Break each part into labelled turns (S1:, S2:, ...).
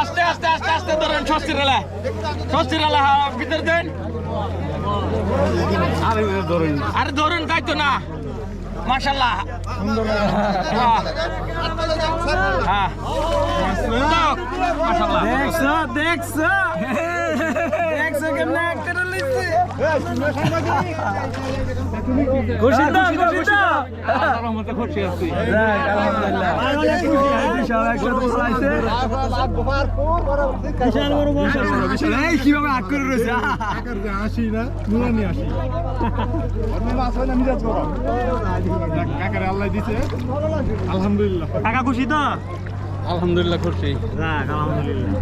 S1: আস্তে আস্তে আস্তে আস্তে ধরেন ষষ্ঠীর এলা ষষ্ঠীর এলা ভিতর দেন আরে ধরুন, তাই তো না। মাশাল্লাহ হ্যাঁ হ্যাঁ
S2: দেখছ দেখছ কীভাবে আগ করে রয়েছে
S3: আসি না নুরানি আসি মাছ না মিজাজ গরম কাকারে আল্লাহ দিছে আলহামদুলিল্লাহ
S2: কাকা খুশি তো
S1: আলহামদুলিল্লাহ খুশি
S2: আলহামদুলিল্লাহ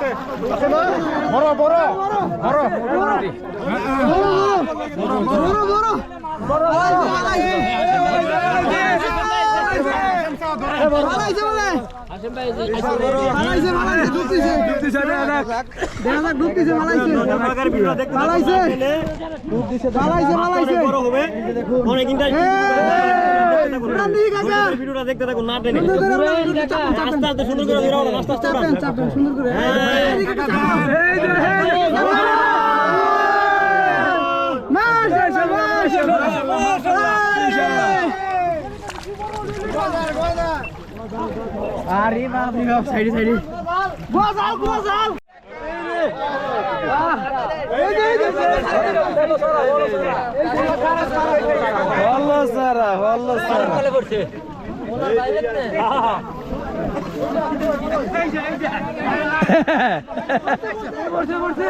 S3: যে আছে আছে বড় বড় বড়
S2: ভিডিওটা দেখতে থাকুন না টেনে আস্তে আস্তে সুন্দর করে আস্তে আস্তে আরে বাপ রে বাপ সাইডে সাইডে সারা সারা
S1: পড়ছে
S2: পড়ছে পড়ছে